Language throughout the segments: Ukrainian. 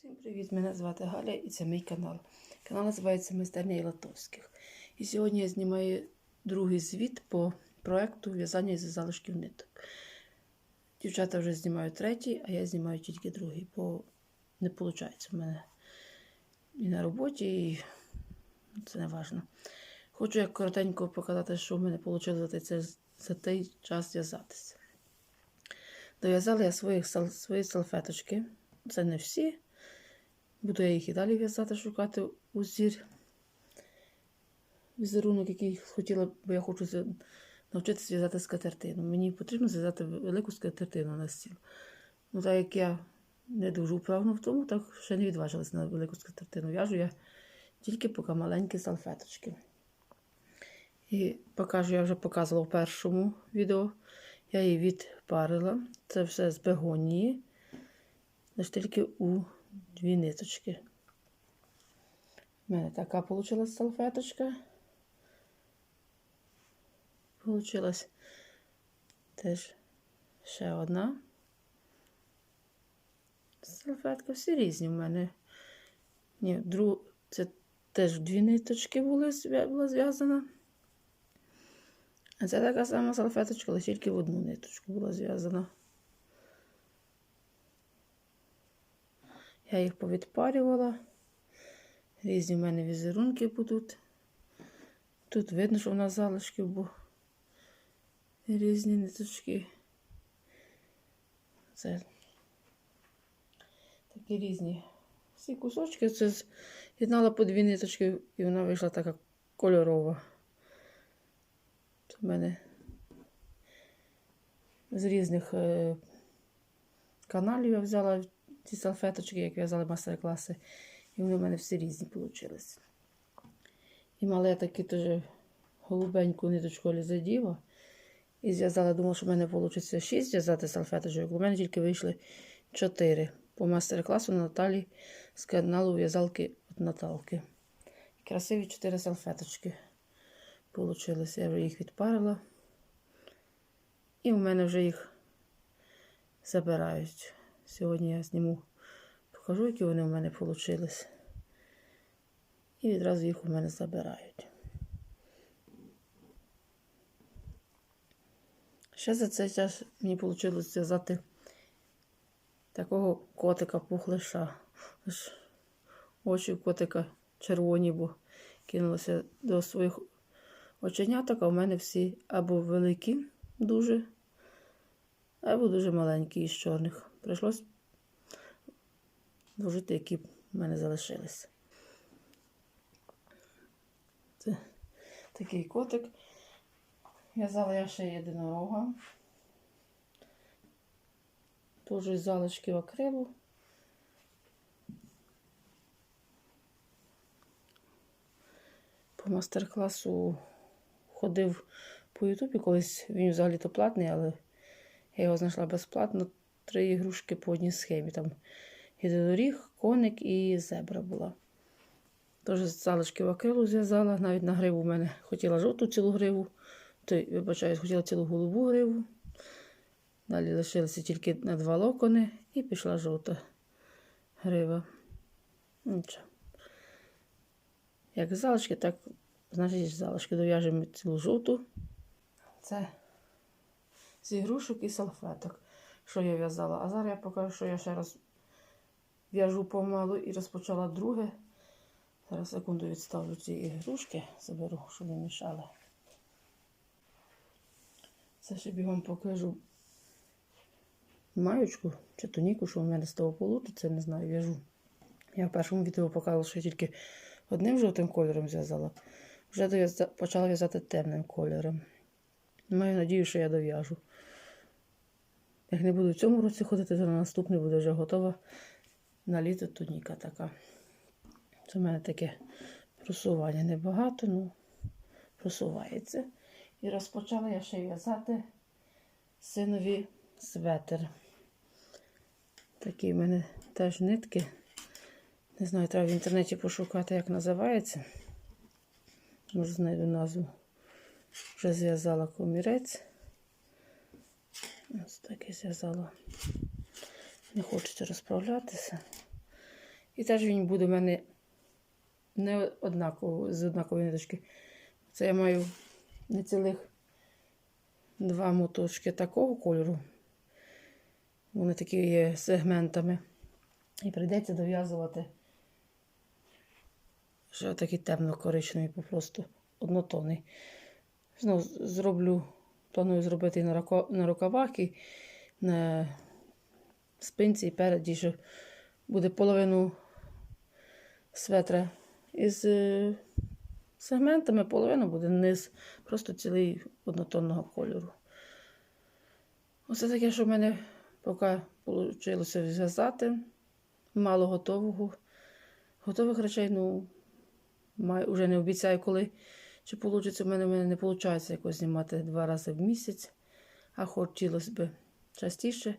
Всім привіт! Мене звати Галя і це мій канал. Канал називається Майстерня Ілатовських. І сьогодні я знімаю другий звіт по проекту в'язання із залишків ниток. Дівчата вже знімають третій, а я знімаю тільки другий, бо не виходить в мене і на роботі, і це не важливо. Хочу як коротенько показати, що в мене вийшло цей, за той час в'язатися. Дов'язала я свої салфеточки. Це не всі. Буду я їх і далі в'язати, шукати узір. Візерунок, який хотіла, бо я хочу навчитися в'язати скатертину. Мені потрібно зв'язати велику скатертину на стіл. Ну, так як я не дуже вправна в тому, так ще не відважилася на велику скатертину. В'яжу я тільки поки маленькі салфеточки. І покажу, я вже показувала в першому відео. Я її відпарила. Це все з бегонії. Тільки у дві ниточки. У мене така вийшла салфеточка. Получилась теж ще одна. Салфетка всі різні в мене. Ні, друг... це теж дві ниточки були, була зв'язана. А це така сама салфеточка, але тільки в одну ниточку була зв'язана. Я їх повідпарювала. Різні в мене візерунки будуть. Тут видно, що в нас залишки, бо різні ниточки. Це такі різні. Всі кусочки це з'єднала по дві ниточки, і вона вийшла така кольорова. Це в мене з різних е, каналів я взяла ці салфеточки, як в'язали мастер-класи. І вони в мене всі різні вийшли. І мала я таки теж голубеньку ниточку лізадіва. І зв'язала, думала, що в мене вийде 6 зв'язати салфеточок. У мене тільки вийшли 4 по мастер-класу Наталі з каналу в'язалки від Наталки. Красиві 4 салфеточки получилися. Я вже їх відпарила. І в мене вже їх забирають. Сьогодні я зніму, покажу, які вони в мене вийшли. І відразу їх у мене забирають. Ще за цей час мені вийшло зв'язати такого котика пухлиша. Аж очі котика червоні, бо кинулося до своїх оченяток, а в мене всі або великі, дуже, або дуже маленькі із чорних. Прийшлось вложити, які в мене залишилися. Це такий котик. В'язала я ще єдинорога. Теж із залишків акрилу. По мастер-класу ходив по Ютубі, колись він взагалі-то платний, але я його знайшла безплатно. Три ігрушки по одній схемі. Там єдиноріг, коник і зебра була. Теж з залишків акрилу зв'язала. Навіть на гриву в мене хотіла жовту цілу гриву. То, вибачаюсь, хотіла цілу голубу гриву. Далі лишилися тільки на два локони і пішла жовта грива. Нічого. Як залишки, так значить залишки дов'яжемо цілу жовту. Це з ігрушок і салфеток, що я в'язала. А зараз я покажу, що я ще раз в'яжу помалу і розпочала друге. Зараз секунду відставлю ці ігрушки, заберу, щоб не мішали. Це ще бігом покажу маючку чи тоніку, що в мене з того полоту, не знаю, в'яжу. Я в першому відео показувала, що я тільки одним жовтим кольором зв'язала. Вже почала в'язати темним кольором. Маю надію, що я дов'яжу. Як не буду в цьому році ходити, то на наступний буде вже готова на літо туніка така. Це в мене таке просування небагато, ну просувається. І розпочала я ще в'язати синові светер. Такі в мене теж нитки. Не знаю, треба в інтернеті пошукати, як називається. Може, знайду назву. Вже зв'язала комірець. Ось так і зв'язала. Не хочеться розправлятися. І теж він буде у мене не однаково, з однакової ниточки. Це я маю не цілих два моточки такого кольору. Вони такі є сегментами. І прийдеться дов'язувати ще такий темно-коричневий, просто однотонний. Ну, зроблю, планую зробити і на, рукавах, і на спинці і переді, що буде половину светра із е, сегментами, половина буде низ, просто цілий однотонного кольору. Оце таке, що в мене поки вийшло зв'язати. Мало готового. Готових речей, ну, вже не обіцяю, коли чи вийде. У мене, в мене не виходить якось знімати два рази в місяць, а хотілося б частіше.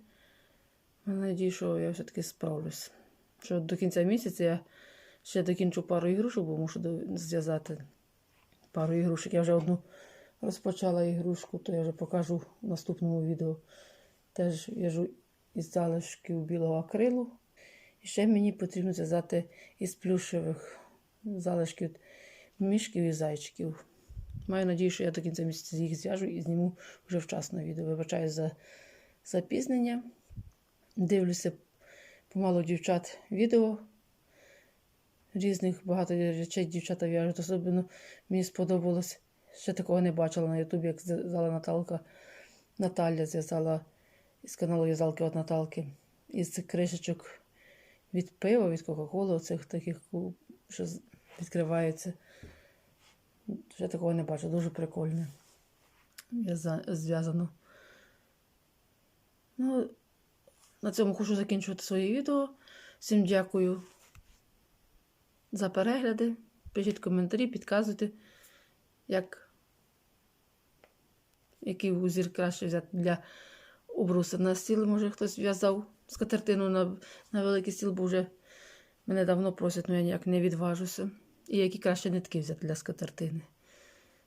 Я надію, що я все-таки справлюсь. Що до кінця місяця я ще докінчу пару ігрушок, бо мушу зв'язати пару ігрушок. Я вже одну розпочала ігрушку, то я вже покажу в наступному відео. Теж в'яжу із залишків білого акрилу. І ще мені потрібно зв'язати із плюшевих залишків мішків і зайчиків. Маю надію, що я до кінця місяця їх зв'яжу і зніму вже вчасно відео. Вибачаю за запізнення. Дивлюся помалу дівчат відео. Різних багато речей дівчата в'яжуть. Особливо мені сподобалось. Ще такого не бачила на Ютубі, як зв'язала Наталка. Наталя зв'язала із каналу В'язалки від Наталки. Із цих кришечок від пива, від Кока-Коли, оцих таких, що відкриваються. Ще такого не бачу, дуже прикольно. В'яза- Зв'язано. Ну, на цьому хочу закінчувати своє відео. Всім дякую за перегляди. Пишіть коментарі, підказуйте, як, який узір краще взяти для обруса на стіл. Може хтось в'язав скатертину на, на великий стіл, бо вже мене давно просять, але я ніяк не відважуся. І які краще нитки взяти для скатертини.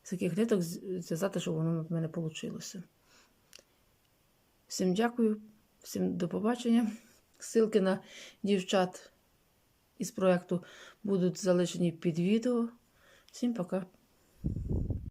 З яких ниток зв'язати, щоб воно в мене вийшло. Всім дякую, всім до побачення. Ссылки на дівчат із проєкту будуть залишені під відео. Всім пока.